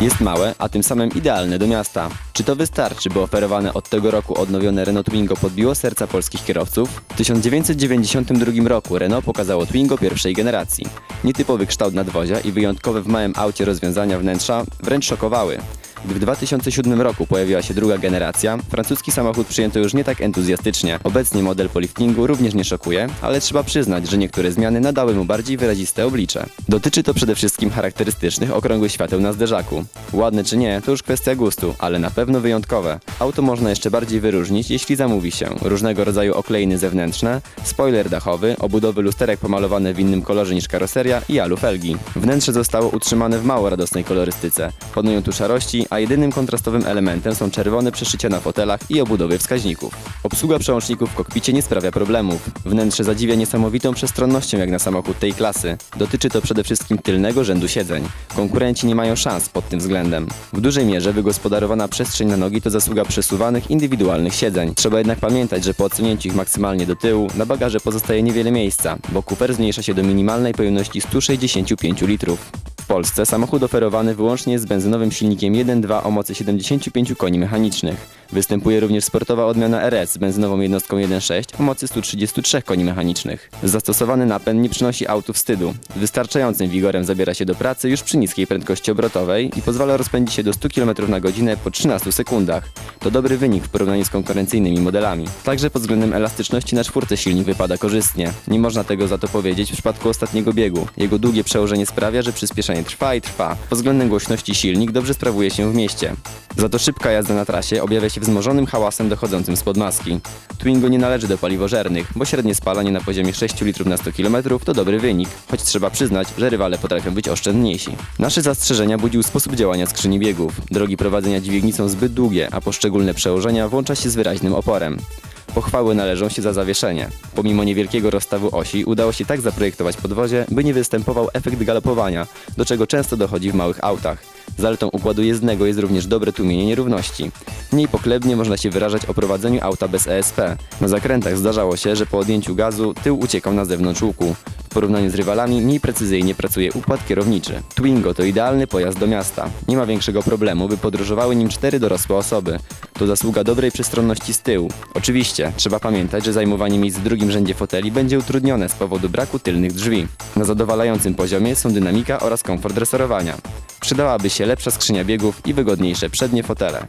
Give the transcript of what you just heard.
Jest małe, a tym samym idealne do miasta. Czy to wystarczy, by oferowane od tego roku odnowione Renault Twingo podbiło serca polskich kierowców? W 1992 roku Renault pokazało Twingo pierwszej generacji. Nietypowy kształt nadwozia i wyjątkowe w małym aucie rozwiązania wnętrza wręcz szokowały. Gdy w 2007 roku pojawiła się druga generacja, francuski samochód przyjęto już nie tak entuzjastycznie. Obecnie model po liftingu również nie szokuje, ale trzeba przyznać, że niektóre zmiany nadały mu bardziej wyraziste oblicze. Dotyczy to przede wszystkim charakterystycznych okrągłych świateł na zderzaku. Ładne czy nie, to już kwestia gustu, ale na pewno wyjątkowe. Auto można jeszcze bardziej wyróżnić, jeśli zamówi się różnego rodzaju okleiny zewnętrzne, spoiler dachowy, obudowy lusterek pomalowane w innym kolorze niż karoseria i alu felgi. Wnętrze zostało utrzymane w mało radosnej kolorystyce. Panują tu szarości, a jedynym kontrastowym elementem są czerwone przeszycia na fotelach i obudowy wskaźników. Obsługa przełączników w kokpicie nie sprawia problemów. Wnętrze zadziwia niesamowitą przestronnością jak na samochód tej klasy. Dotyczy to przede wszystkim tylnego rzędu siedzeń. Konkurenci nie mają szans pod tym względem. W dużej mierze wygospodarowana przestrzeń na nogi to zasługa przesuwanych, indywidualnych siedzeń. Trzeba jednak pamiętać, że po odsunięciu ich maksymalnie do tyłu, na bagaże pozostaje niewiele miejsca, bo kuper zmniejsza się do minimalnej pojemności 165 litrów. W Polsce samochód oferowany wyłącznie z benzynowym silnikiem 1.2 o mocy 75 koni mechanicznych. Występuje również sportowa odmiana RS z benzynową jednostką 1.6 o mocy 133 koni mechanicznych. Zastosowany napęd nie przynosi autu wstydu. Wystarczającym wigorem zabiera się do pracy już przy niskiej prędkości obrotowej i pozwala rozpędzić się do 100 km na godzinę po 13 sekundach. To dobry wynik w porównaniu z konkurencyjnymi modelami. Także pod względem elastyczności na czwórce silnik wypada korzystnie. Nie można tego za to powiedzieć w przypadku ostatniego biegu. Jego długie przełożenie sprawia, że przyspieszenie trwa i trwa. Pod względem głośności silnik dobrze sprawuje się w mieście. Za to szybka jazda na trasie objawia się wzmożonym hałasem dochodzącym spod maski. Twingo nie należy do paliwożernych, bo średnie spalanie na poziomie 6 litrów na 100 km to dobry wynik, choć trzeba przyznać, że rywale potrafią być oszczędniejsi. Nasze zastrzeżenia budził sposób działania skrzyni biegów. Drogi prowadzenia dźwigni są zbyt długie, a poszczególne przełożenia włącza się z wyraźnym oporem. Pochwały należą się za zawieszenie. Pomimo niewielkiego rozstawu osi udało się tak zaprojektować podwozie, by nie występował efekt galopowania, do czego często dochodzi w małych autach. Zaletą układu jezdnego jest również dobre tłumienie nierówności. Mniej pochlebnie można się wyrażać o prowadzeniu auta bez ESP. Na zakrętach zdarzało się, że po odjęciu gazu tył uciekał na zewnątrz łuku. W porównaniu z rywalami mniej precyzyjnie pracuje układ kierowniczy. Twingo to idealny pojazd do miasta. Nie ma większego problemu, by podróżowały nim cztery dorosłe osoby. To zasługa dobrej przestronności z tyłu. Oczywiście, trzeba pamiętać, że zajmowanie miejsc w drugim rzędzie foteli będzie utrudnione z powodu braku tylnych drzwi. Na zadowalającym poziomie są dynamika oraz komfort dreserowania. Przydałaby się lepsza skrzynia biegów i wygodniejsze przednie fotele.